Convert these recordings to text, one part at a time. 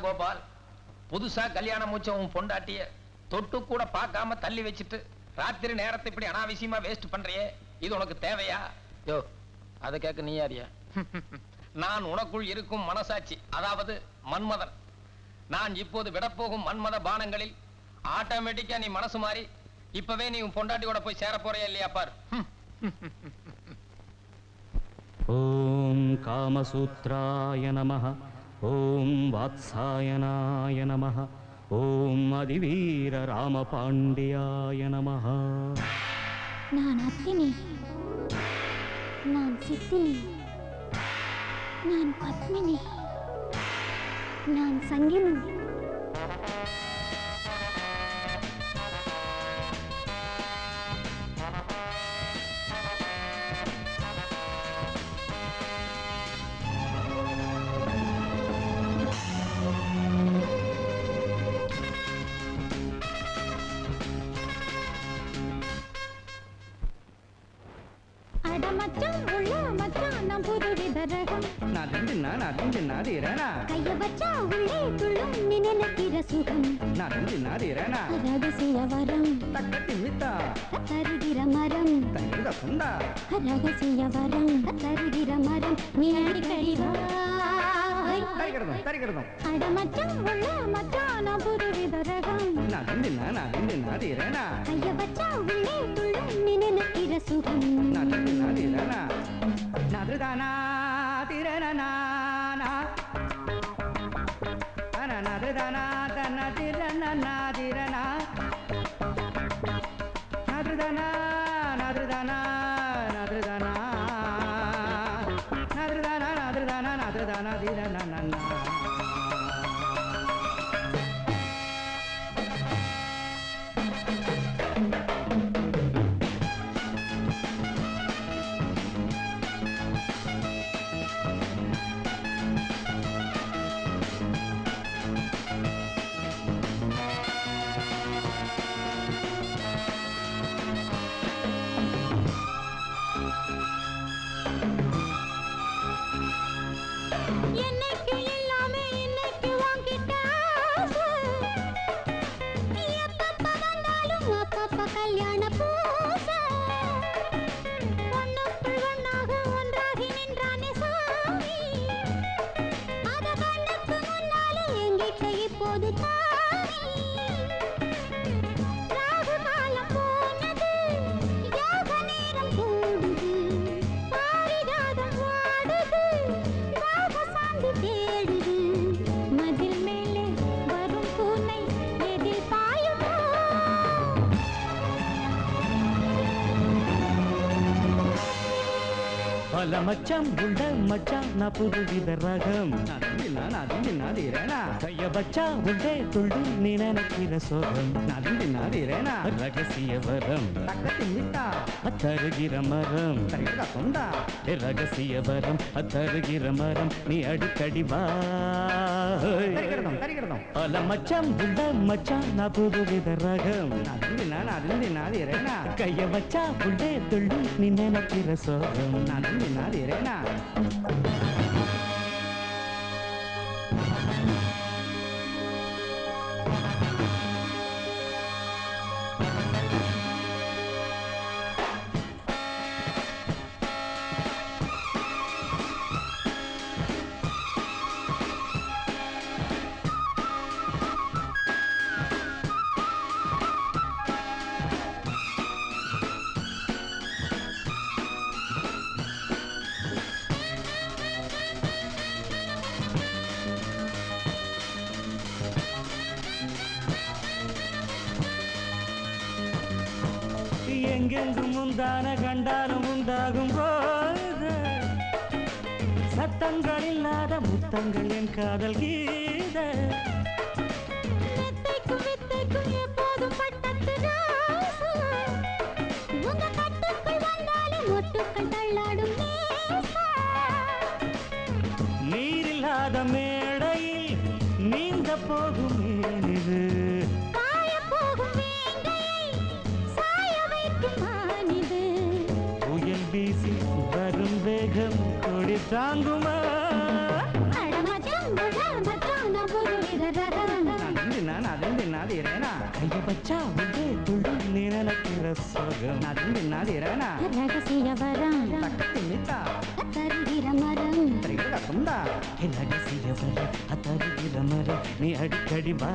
கோபால் புதுசா கல்யாணம் முடிச்ச பொண்டாட்டிய தொட்டு கூட பார்க்காம தள்ளி வச்சுட்டு ராத்திரி நேரத்தை இப்படி அனாவசியமா வேஸ்ட் பண்றியே? இது உனக்கு தேவையா? யோ அதை கேட்க நீ யாரியா நான் உனக்குள் இருக்கும் மனசாட்சி அதாவது மன்மதன். நான் இப்போது விடப்போகும் மன்மத பானங்களில் ஆட்டோமேட்டிக்கா நீ மனசு மாறி இப்பவே நீ உன் பொண்டாட்டியோட போய் சேர போறியா இல்லையா பார்? காமசூத்ராய நமஹ. ఓం వాత్సాయనాయ నమ ఓం అదివీర రామపాండ్యాయ నమ நான் அத்தினி நான் சித்தினி நான் பத்மினி நான் சங்கினி நான் புது விதரகம். நடுஞ்சின்னா நடுஞ்சின்னா தீரனா கைய வச்சா உள்ளே துள்ளும் நினைக்கிற சுகம். நடுஞ்சின்னா தீரனா ரகசிய வரம். தக்கத்தி மித்தா? தருகிற மரம். தங்கிருத சுண்டா ரகசிய வரம். தருகிற மரம். நீ அடிக்கடி வா. தரிக்கிறதும் தரிக்கிறதும் அட மச்சான் உள்ள மச்சான் நான் புது விதரகம். நடுஞ்சின்னா நடுஞ்சின்னா தீரனா கைய வச்சா உள்ளே துள்ளும் நீ நினைக்கிற சுகம். நடுஞ்சின்னா தீரனா நதுதானா தீரனா நதுதானா தன தீரனா தீரனா நதுதானா நதுதானா நதுதானா நதுதானா நதுதானா நதுதானா தீரனா என்னைக்கு இப்போது தான் பல மச்சான் உள்ள மச்சான் நான் புது வித ரகம். கைய வச்சா உள்ளே துள்ளும் நீ நினைக்கிற சோகம். ரகசிய வரம். தக்கத்தி மித்தா தருகிற மரம் ரகசிய வரம் தருகிற மரம் நீ அடிக்கடி வா. தரிக்கிறதும் தரிக்கிறதும் பல மச்சான் உள்ள மச்சான் நான் புது வித ரகம். நடுஞ்சின்னா நடுஞ்சின்னா தீரனா கைய வச்சா உள்ளே துள்ளும் நீ நினைக்கிற சோகம் நடுஞ்சின்னா தீரனா எங்கெங்கும் கண்டாலும் உண்டாகும் போது சத்தங்கள் இல்லாத முத்தங்கள் என் காதல் கீதை. தருகிற மரம் திரிகடத்துண்டா ரகசிய வர அத்தருகிற மர நீ அடிக்கடி வா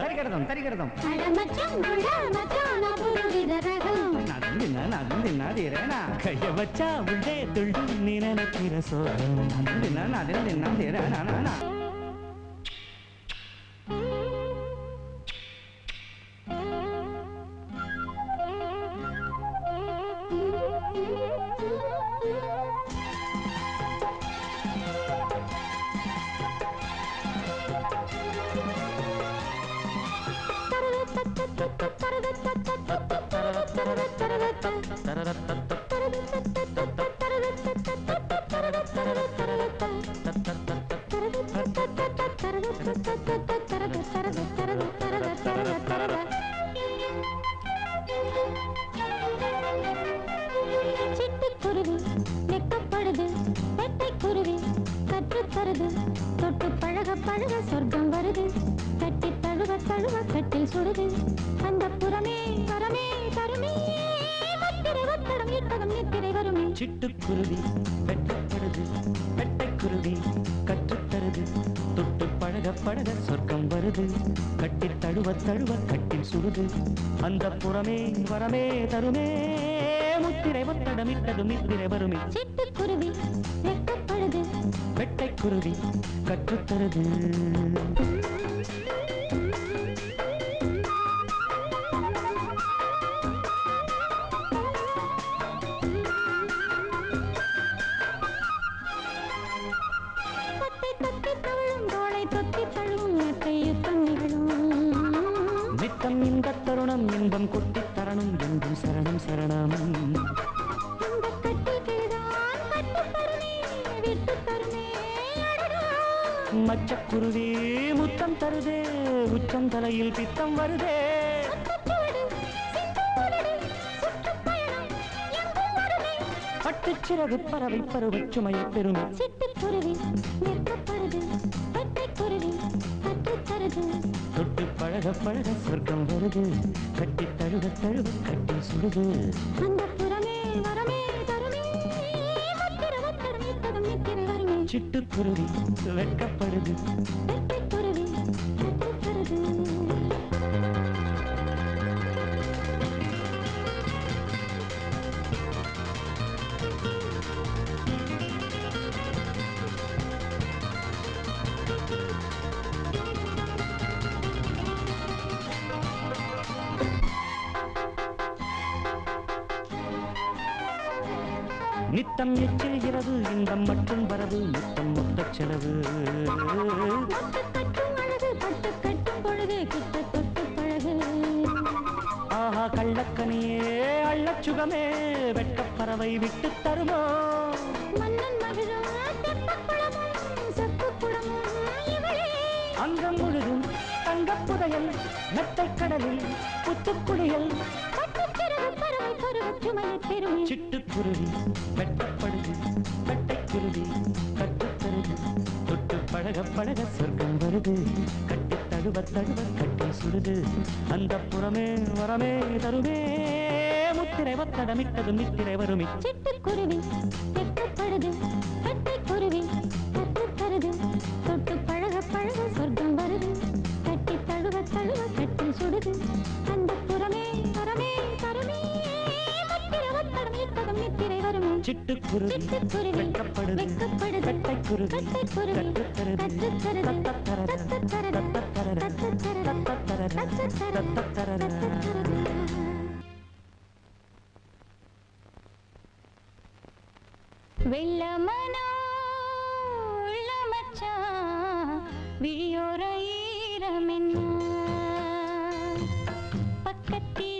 தரிகிடதும் தரிகிடதும் அட மச்சான் உள்ள மச்சான் நான் புதுவித ரகம் நான் தின்னா நான் தின்னாதீரேனா கைய வச்சா உள்ளே துள்ளி நீ நினைக்கிற சுகம் நான் தின்னா நான் தின்னாதீரேனா நானா. கட்டில் சுடுது. அந்த புறமே வரமே தருமே முத்திரை ஒத்தடம் இட்டகம் நித்திரை வருமே. சிட்டுக்குருவி வெட்டப்படுது வெட்டைக்குருவி கற்றுத்தருது. தொட்டு பழக பழக சொர்க்கம் வருது. கட்டி தழுவ தழுவ கட்டில் சுடுது அந்த புறமே வரமே தருமே. முத்திரை ஒத்தடமிட்டதும் நித்திரை வருமே. சிட்டுக்குருவி வெக்கப்படுது வெட்டைக்குருவி கற்றுத்தருது. மச்சக்குருவி முத்தம் தருதே உச்சம் தலையில் பித்தம் வருதே. பட்டுச்சிறகு பறவை பருவ சுமையை பெறும். சிட்டுக்குருவி நிற்கப்படுது பெட்டைக்குருவி கற்றுத்தருது தொட்டு பழக பழக சொர்க்கம் வருது. கட்டி தழுவ தழுவ கட்டி சுடுது அந்த புறமே வரமே சிட்டுக்குருவி வெட்கப்படுது. நித்தம் எச்சில் இரவு இன்பம் மட்டும் வரவு நித்தம் மொத்தச் செலவு. ஆஹா கள்ளக்கனியே அள்ளச் சுகமே வெட்கப் பறவை விட்டு தருமோ? மன்னன் மகிழும் அங்கம் முழுதும் தங்கப் புதையல் மெத்தைக் கடலில் புத்துக்குடியல் பட்டுச்சிறகு பறவை பருவச் சிட்டுக்குருவி வெட்டப்படுது வெட்டைக்குருவி கட்டுத்தருது. தொட்டு பழக பழக சொர்க்கம் வருது. கட்டி தழுவ தழுவ கட்டி சுடுது அந்த புறமே வரமே தருமே. முத்திரை ஒத்தடமிட்டது நித்திரை வருமே. சிட்டுக்குருவி வெட்டப்படுது வெட்டைக்குருவி தத்தத்தரது தத்தத்தரது தத்தத்தரது வெள்ளமனோ விழியோர ஈரமென்ன பக்கத்திலே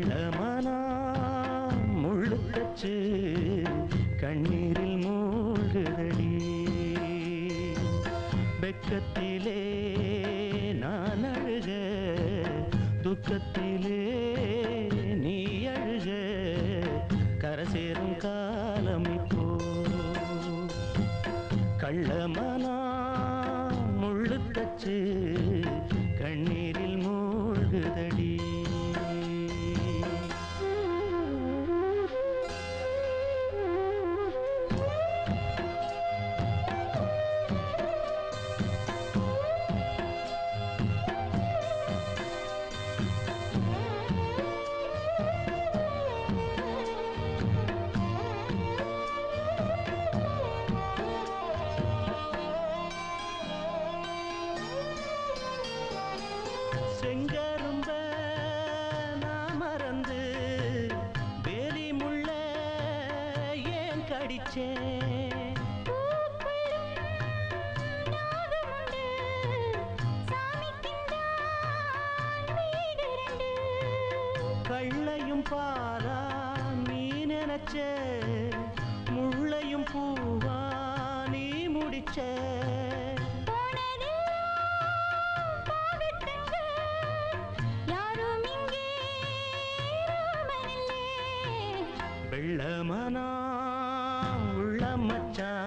கள்ளமனா முள்ளுத்தச்சு கண்ணீரில் மூழ்குதடி. வெக்கத்திலே நான் அழுக துக்கத்திலே நீ அழுக கரசேரும் காலம் இப்போ. கள்ளமா ஏன் கடிச்சேன் கள்ளையும் பாலா நீ நினைச்ச முள்ளையும் பூவா நீ முடிச்ச. வெள்ளமனா உள்ள மச்சான்.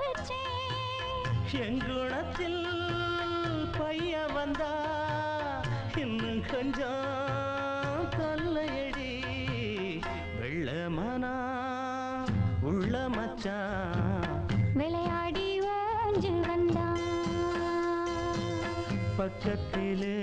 வச்சேன் எங்குணத்தில் பைய வந்தா இன்னும் கொஞ்சம் தொல்லையடி வெள்ளமனா உள்ள மச்சான் விளையாடி ஓஞ்சு வந்தான் பக்கத்திலே